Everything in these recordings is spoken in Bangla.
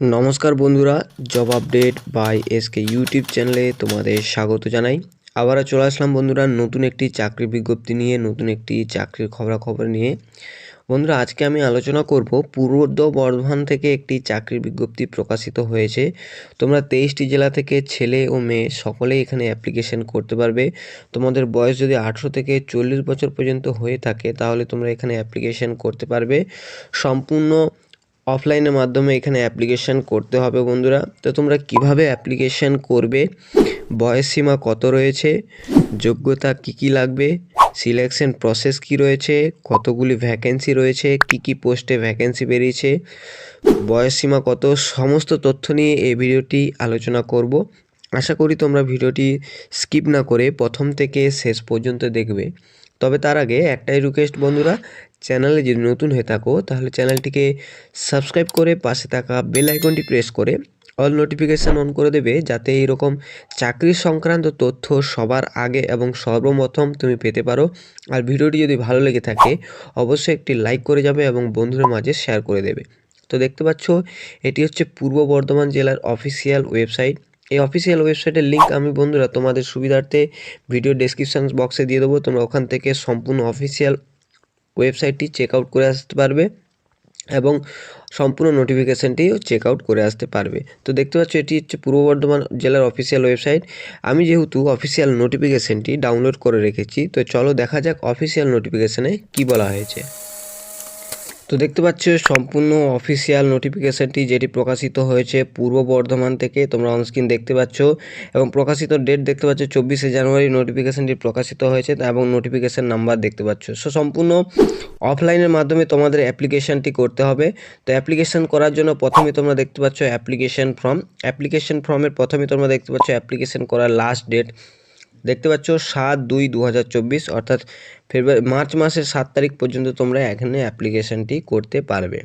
নমস্কার বন্ধুরা, job update by SK YouTube চ্যানেলে তোমাদের স্বাগত জানাই। আবারও চলে আসলাম বন্ধুরা, নতুন একটি চাকরি বিজ্ঞপ্তি নিয়ে, নতুন একটি চাকরির খবরাখবর নিয়ে। বন্ধুরা, আজকে আমি আলোচনা করব পূর্ব বর্ধমান থেকে একটি চাকরির বিজ্ঞপ্তি প্রকাশিত হয়েছে। তোমরা তেইশটি জেলা থেকে ছেলে ও মেয়ে সকলেই এখানে অ্যাপ্লিকেশন করতে পারবে। তোমাদের বয়স যদি আঠেরো থেকে চল্লিশ বছর পর্যন্ত হয়ে থাকে, তাহলে তোমরা এখানে অ্যাপ্লিকেশন করতে পারবে। সম্পূর্ণ অফলাইনের মাধ্যমে এখানে অ্যাপ্লিকেশান করতে হবে বন্ধুরা। তো তোমরা কীভাবে অ্যাপ্লিকেশান করবে? বয়স সীমা কত রয়েছে? যোগ্যতা কি কি লাগবে? সিলেকশন প্রসেস কি রয়েছে? কতগুলি ভ্যাকেন্সি রয়েছে? কি কি পোস্টে ভ্যাকেন্সি বেরিয়েছে? বয়স সীমা কত? সমস্ত তথ্য নিয়ে এই ভিডিওটি আলোচনা করব। আশা করি তোমরা ভিডিওটি স্কিপ না করে প্রথম থেকে শেষ পর্যন্ত দেখবে। তবে তার আগে একটাই রিকোয়েস্ট বন্ধুরা চ্যানেলে যদি নতুন হয়ে থাকো, তাহলে চ্যানেলটিকে সাবস্ক্রাইব করে পাশে থাকা বেল আইকনটি প্রেস করে অল নোটিফিকেশান অন করে দেবে, যাতে এইরকম চাকরির সংক্রান্ত তথ্য সবার আগে এবং সর্বপ্রথম তুমি পেতে পারো। আর ভিডিওটি যদি ভালো লেগে থাকে, অবশ্যই একটি লাইক করে যাবে এবং বন্ধুদের মাঝে শেয়ার করে দেবে। তো দেখতে পাচ্ছ, এটি হচ্ছে পূর্ব বর্ধমান জেলার অফিসিয়াল ওয়েবসাইট। এই অফিসিয়াল ওয়েবসাইটের লিঙ্ক আমি বন্ধুরা তোমাদের সুবিধার্থে ভিডিও ডেসক্রিপশান বক্সে দিয়ে দেবো। তোমরা ওখান থেকে সম্পূর্ণ অফিসিয়াল ওয়েবসাইটটি চেক আউট করে আসতে পারবে এবং সম্পূর্ণ নোটিফিকেশানটিও চেক আউট করে আসতে পারবে। তো দেখতে পাচ্ছ, এটি হচ্ছে পূর্ব বর্ধমান জেলার অফিসিয়াল ওয়েবসাইট আমি যেহেতু অফিসিয়াল নোটিফিকেশানটি ডাউনলোড করে রেখেছি, তো চলো দেখা যাক অফিসিয়াল নোটিফিকেশানে কি বলা হয়েছে। তো দেখতে পাচ্ছ, সম্পূর্ণ অফিসিয়াল নোটিফিকেশানটি যেটি প্রকাশিত হয়েছে পূর্ব বর্ধমান থেকে, তোমরা অনস্ক্রিন দেখতে পাচ্ছ। এবং প্রকাশিত ডেট দেখতে পাচ্ছ, চব্বিশে জানুয়ারি নোটিফিকেশানটি প্রকাশিত হয়েছে এবং নোটিফিকেশান নাম্বার দেখতে পাচ্ছ। সো সম্পূর্ণ অফলাইনের মাধ্যমে তোমাদের অ্যাপ্লিকেশানটি করতে হবে। তো অ্যাপ্লিকেশান করার জন্য প্রথমে তোমরা দেখতে পাচ্ছ অ্যাপ্লিকেশান ফর্ম অ্যাপ্লিকেশান ফর্মের প্রথমে তোমরা দেখতে পাচ্ছ অ্যাপ্লিকেশান করার লাস্ট ডেট দেখতে পাচ্ছ সাত দুই দু অর্থাৎ ফেব্রুয়ারি, মার্চ মাসের সাত তারিখ পর্যন্ত তোমরা এখানে অ্যাপ্লিকেশানটি করতে পারবে।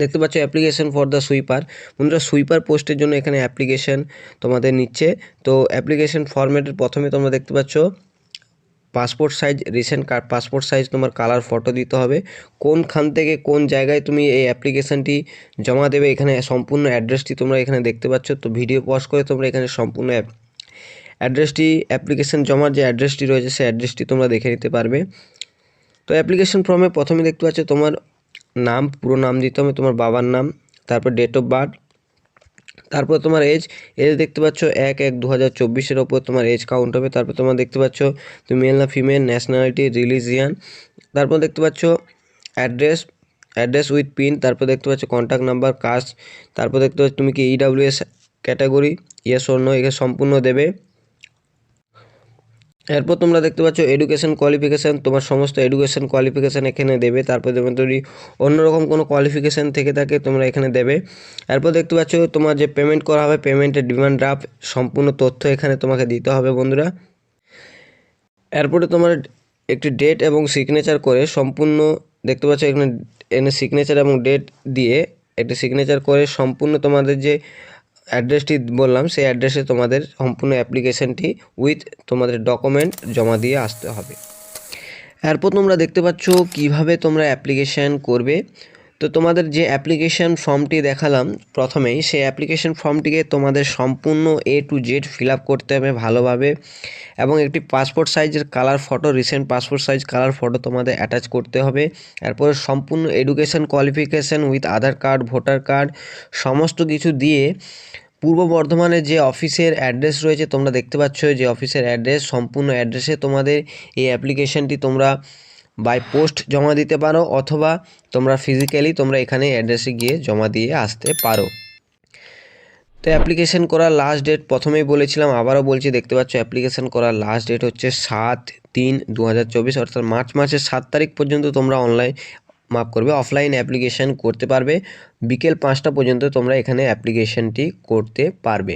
দেখতে পাচ্ছ অ্যাপ্লিকেশান ফর দ্য সুইপার বন্ধুরা সুইপার পোস্টের জন্য এখানে অ্যাপ্লিকেশান তোমাদের নিচ্ছে। তো অ্যাপ্লিকেশান ফরম্যাটের প্রথমে তোমরা দেখতে পাচ্ছ passport size recent passport size তোমার কালার ফটো দিতে হবে। কোনখান থেকে কোন জায়গায় তুমি এই অ্যাপ্লিকেশানটি জমা দেবে, এখানে সম্পূর্ণ অ্যাড্রেসটি তোমরা এখানে দেখতে পাচ্ছ। তো ভিডিও পজ করে তোমরা এখানে সম্পূর্ণ অ্যাড্রেসটি, অ্যাপ্লিকেশান জমার যে অ্যাড্রেসটি রয়েছে, সেই অ্যাড্রেসটি তোমরা দেখে নিতে পারবে। তো অ্যাপ্লিকেশান ফর্মে প্রথমে দেখতে পাচ্ছ তোমার নাম, পুরো নাম দিতে হবে, তোমার বাবার নাম, তারপর ডেট অফ বার্থ তারপর তোমার এজ এজ দেখতে পাচ্ছ এক এক দু হাজার চব্বিশের ওপর তোমার এজ কাউন্ট হবে, তারপর তোমার দেখতে পাচ্ছ তুমি মেল না ফিমেল ন্যাশনালিটি রিলিজিয়ান তারপর দেখতে পাচ্ছ অ্যাড্রেস অ্যাড্রেস উইথ পিন তারপর দেখতে পাচ্ছ কন্ট্যাক্ট নাম্বার কাস্ট তারপর দেখতে পাচ্ছ তুমি কি ইডাব্লিউএস ক্যাটাগরি ইয়েস অন্য এখানে সম্পূর্ণ দেবে। এরপর তোমরা দেখতে পাচ্ছ এডুকেশন কোয়ালিফিকেশান তোমার সমস্ত এডুকেশন কোয়ালিফিকেশান এখানে দেবে। তারপর যেমন যদি অন্যরকম কোনো কোয়ালিফিকেশান থেকে থাকে, তোমরা এখানে দেবে। এরপর দেখতে পাচ্ছ তোমার যে পেমেন্ট করা হবে পেমেন্টের ডিমান্ড ড্রাফট সম্পূর্ণ তথ্য এখানে তোমাকে দিতে হবে বন্ধুরা। এরপরে তোমার একটি ডেট এবং সিগনেচার করে সম্পূর্ণ, দেখতে পাচ্ছ এখানে এনে সিগনেচার এবং ডেট দিয়ে একটি সিগনেচার করে সম্পূর্ণ তোমাদের যে অ্যাড্রেসটি বললাম, সেই অ্যাড্রেসে তোমাদের সম্পূর্ণ অ্যাপ্লিকেশানটি উইথ তোমাদের ডকুমেন্ট জমা দিয়ে আসতে হবে। এরপর তোমরা দেখতে পাচ্ছ কীভাবে তোমরা অ্যাপ্লিকেশান করবে। তো তোমাদের যে অ্যাপ্লিকেশান ফর্মটি দেখালাম প্রথমেই, সেই অ্যাপ্লিকেশান ফর্মটিকে তোমাদের সম্পূর্ণ A to Z fill up করতে হবে ভালোভাবে এবং একটি পাসপোর্ট সাইজের colour photo recent passport size colour photo তোমাদের অ্যাটাচ করতে হবে। এরপরে সম্পূর্ণ education qualification with Aadhaar card voter card সমস্ত কিছু দিয়ে পূর্ব বর্ধমানে যে অফিসের অ্যাড্রেস রয়েছে, তোমরা দেখতে পাচ্ছ যে অফিসের অ্যাড্রেস সম্পূর্ণ অ্যাড্রেসে তোমাদের এই অ্যাপ্লিকেশানটি তোমরা বাই পোস্ট জমা দিতে পারো অথবা তোমরা ফিজিক্যালি তোমরা এখানে অ্যাড্রেসে গিয়ে জমা দিয়ে আসতে পারো। তো অ্যাপ্লিকেশন করার লাস্ট ডেট প্রথমেই বলেছিলাম, আবারও বলছি, দেখতে পাচ্ছ অ্যাপ্লিকেশন করার লাস্ট ডেট হচ্ছে সাত তিন দু অর্থাৎ মার্চ মাসের সাত তারিখ পর্যন্ত তোমরা অনলাইন মাফ করবে অফলাইন অ্যাপ্লিকেশান করতে পারবে। বিকেল পাঁচটা পর্যন্ত তোমরা এখানে অ্যাপ্লিকেশানটি করতে পারবে।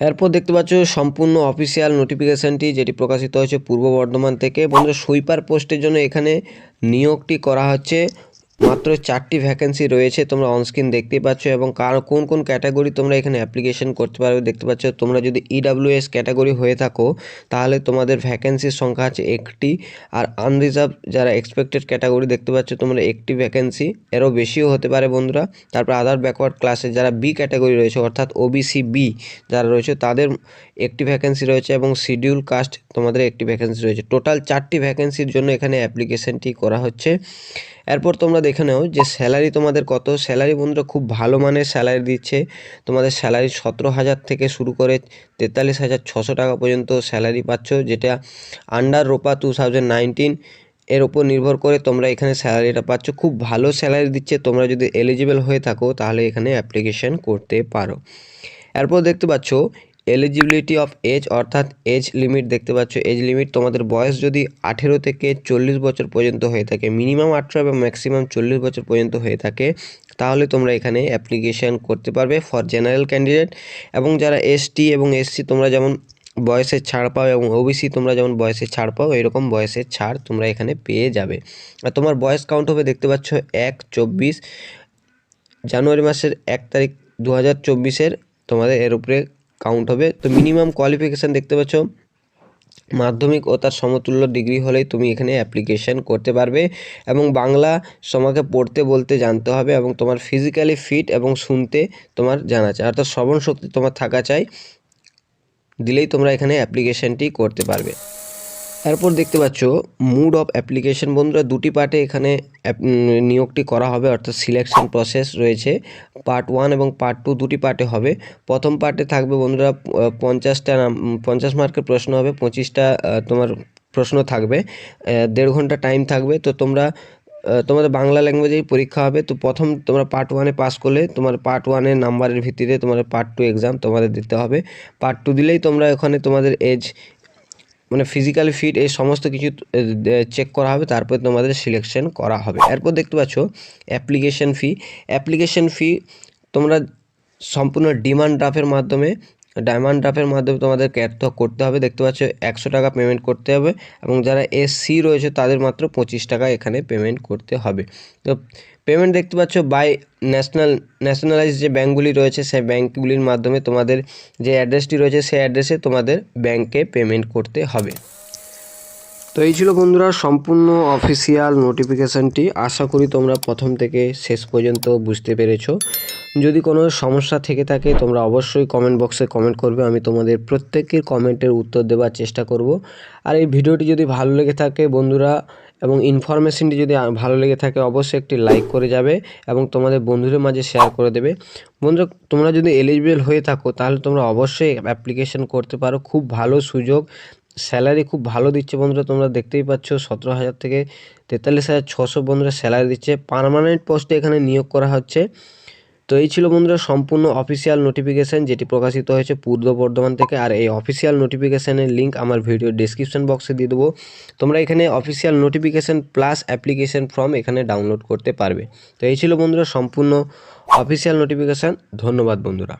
এরপর দেখতে পাচ্ছ সম্পূর্ণ অফিসিয়াল নোটিফিকেশানটি যেটি প্রকাশিত হয়েছে পূর্ব বর্ধমান থেকে। বন্ধুরা, সুইপার পোস্টের জন্য এখানে নিয়োগটি করা হচ্ছে। মাত্র চারটি ভ্যাকেন্সি রয়েছে, তোমরা অনস্ক্রিন দেখতেই পাচ্ছ এবং কার কোন কোন ক্যাটাগরি তোমরা এখানে অ্যাপ্লিকেশন করতে পারবে দেখতে পাচ্ছ। তোমরা যদি ইডাব্লিউএস ক্যাটাগরি হয়ে থাকো, তাহলে তোমাদের ভ্যাকেন্সির সংখ্যা আছে একটি আর আনরিজার্ভ যারা এক্সপেক্টেড ক্যাটাগরি দেখতে পাচ্ছ, তোমরা একটি ভ্যাকেন্সি এরও বেশিও হতে পারে বন্ধুরা। তারপর আদার ব্যাকওয়ার্ড ক্লাসে যারা বি ক্যাটাগরি রয়েছে, অর্থাৎ ওবিসি বি যারা রয়েছে, তাদের একটি ভ্যাকেন্সি রয়েছে এবং শিডিউল কাস্ট তোমাদের একটি ভ্যাকেন্সি রয়েছে। টোটাল চারটি ভ্যাকেন্সির জন্য এখানে অ্যাপ্লিকেশনটি করা হচ্ছে। এরপর তোমরা দেখে নাও যে স্যালারি তোমাদের কত। স্যালারি বন্ধুরা খুব ভালো মানের স্যালারি দিচ্ছে। তোমাদের স্যালারি সতেরো হাজার থেকে শুরু করে তেতাল্লিশ হাজার ছশো টাকা পর্যন্ত স্যালারি পাচ্ছ, যেটা under ROPA two thousand nineteen এর ওপর নির্ভর করে তোমরা এখানে স্যালারিটা পাচ্ছ। খুব ভালো স্যালারি দিচ্ছে, তোমরা যদি এলিজিবল হয়ে থাকো তাহলে এখানে অ্যাপ্লিকেশন করতে পারো। এরপর দেখতে পাচ্ছ এলিজিবিলিটি অফ এজ অর্থাৎ এজ লিমিট দেখতে পাচ্ছ। এজ লিমিট তোমাদের বয়স যদি আঠেরো থেকে চল্লিশ বছর পর্যন্ত হয়ে থাকে মিনিমাম আঠেরো এবং ম্যাক্সিমাম চল্লিশ বছর পর্যন্ত হয়ে থাকে, তাহলে তোমরা এখানে অ্যাপ্লিকেশান করতে পারবে ফর জেনারেল ক্যান্ডিডেট এবং যারা এসটি এবং এসসি তোমরা যেমন বয়সের ছাড় পাও এবং ওবিসি তোমরা যেমন বয়সের ছাড় পাও, এরকম বয়সের ছাড় তোমরা এখানে পেয়ে যাবে। আর তোমার বয়স কাউন্ট হবে দেখতে পাচ্ছ এক, চব্বিশ। জানুয়ারি মাসের এক তারিখ দু হাজার চব্বিশের তোমাদের এর উপরে কাউন্ট হবে। তো মিনিমাম কোয়ালিফিকেশান দেখতে পাচ্ছ। মাধ্যমিক ও তার সমতুল্য ডিগ্রি হলেই তুমি এখানে অ্যাপ্লিকেশন করতে পারবে এবং বাংলা তোমাকে পড়তে বলতে জানতে হবে এবং তোমার ফিজিক্যালি ফিট এবং শুনতে তোমার জানা চাই। অর্থাৎ শ্রবণ শক্তি তোমার থাকা চাই। দিলেই তোমরা এখানে অ্যাপ্লিকেশনটি করতে পারবে। এরপর দেখতে পাচ্ছ মুড অফ অ্যাপ্লিকেশন বন্ধুরা, দুটি পার্টে এখানে নিয়োগটি করা হবে, অর্থাৎ সিলেকশন প্রসেস রয়েছে। পার্ট ওয়ান এবং পার্ট টু দুটি পার্টে হবে। প্রথম পার্টে থাকবে বন্ধুরা পঞ্চাশটা নাম- পঞ্চাশ মার্কের প্রশ্ন হবে, পঁচিশটা তোমার প্রশ্ন থাকবে। দেড় ঘণ্টা টাইম থাকবে। তো তোমরা তোমাদের বাংলা ল্যাঙ্গুয়েজেই পরীক্ষা হবে। তো প্রথম তোমরা পার্ট ওয়ানে পাস করলে, তোমার পার্ট ওয়ানের নাম্বারের ভিত্তিতে তোমাদের পার্ট টু এক্সাম তোমাদের দিতে হবে। পার্ট টু দিলেই তোমরা ওখানে তোমাদের এজ মানে ফিজিক্যাল ফিট এই সমস্ত কিছু চেক করা হবে, তারপর তোমাদের সিলেকশন করা হবে। এরপর দেখতে পাচ্ছ অ্যাপ্লিকেশন ফি অ্যাপ্লিকেশন ফি তোমরা সম্পূর্ণ ডিমান্ড ড্রাফের মাধ্যমে ডায়মন্ড ড্রাফের মাধ্যমে তোমাদের ক্যাট করতে হবে। দেখতে পাচ্ছ, একশো টাকা পেমেন্ট করতে হবে এবং যারা এসসি রয়েছে তাদের মাত্র পঁচিশ টাকা এখানে পেমেন্ট করতে হবে। তো পেমেন্ট দেখতে পাচ্ছ বাই ন্যাশনাল ন্যাশনালাইজ যে ব্যাঙ্কগুলি রয়েছে, সেই ব্যাঙ্কগুলির মাধ্যমে তোমাদের যে অ্যাড্রেসটি রয়েছে, সেই অ্যাড্রেসে তোমাদের ব্যাংকে পেমেন্ট করতে হবে। তো এই ছিল বন্ধুরা সম্পূর্ণ অফিসিয়াল নোটিফিকেশানটি আশা করি তোমরা প্রথম থেকে শেষ পর্যন্ত বুঝতে পেরেছ। যদি কোনো সমস্যা থেকে থাকে, তোমরা অবশ্যই কমেন্ট বক্সে কমেন্ট করবে, আমি তোমাদের প্রত্যেকের কমেন্টের উত্তর দেওয়ার চেষ্টা করব। আর এই ভিডিওটি যদি ভালো লেগে থাকে বন্ধুরা, এবং ইনফরমেশনটি যদি ভালো লেগে থাকে, অবশ্যই একটি লাইক করে যাবে, এবং তোমাদের বন্ধুদের মাঝে শেয়ার করে দেবে। বন্ধুরা, তোমরা যদি এলিজিবল হয়ে থাকো, তাহলে তোমরা অবশ্যই অ্যাপ্লিকেশন করতে পারো। খুব ভালো সুযোগ। স্যালারি খুব ভালো দিচ্ছে বন্ধুরা, তোমরা দেখতেই পাচ্ছ। সতেরো হাজার থেকে তেতাল্লিশ হাজার ছশো বন্ধুরা স্যালারি দিচ্ছে। পার্মানেন্ট পোস্টে এখানে নিয়োগ করা হচ্ছে। তো এই ছিল বন্ধুরা সম্পূর্ণ অফিসিয়াল নোটিফিকেশান যেটি প্রকাশিত হয়েছে পূর্ব বর্ধমান থেকে। আর এই অফিসিয়াল নোটিফিকেশানের লিঙ্ক আমার ভিডিও ডিসক্রিপশান বক্সে দিয়ে দেবো। তোমরা এখানে official notification plus application form এখানে ডাউনলোড করতে পারবে। তো এই ছিল বন্ধুরা সম্পূর্ণ অফিসিয়াল নোটিফিকেশান ধন্যবাদ বন্ধুরা।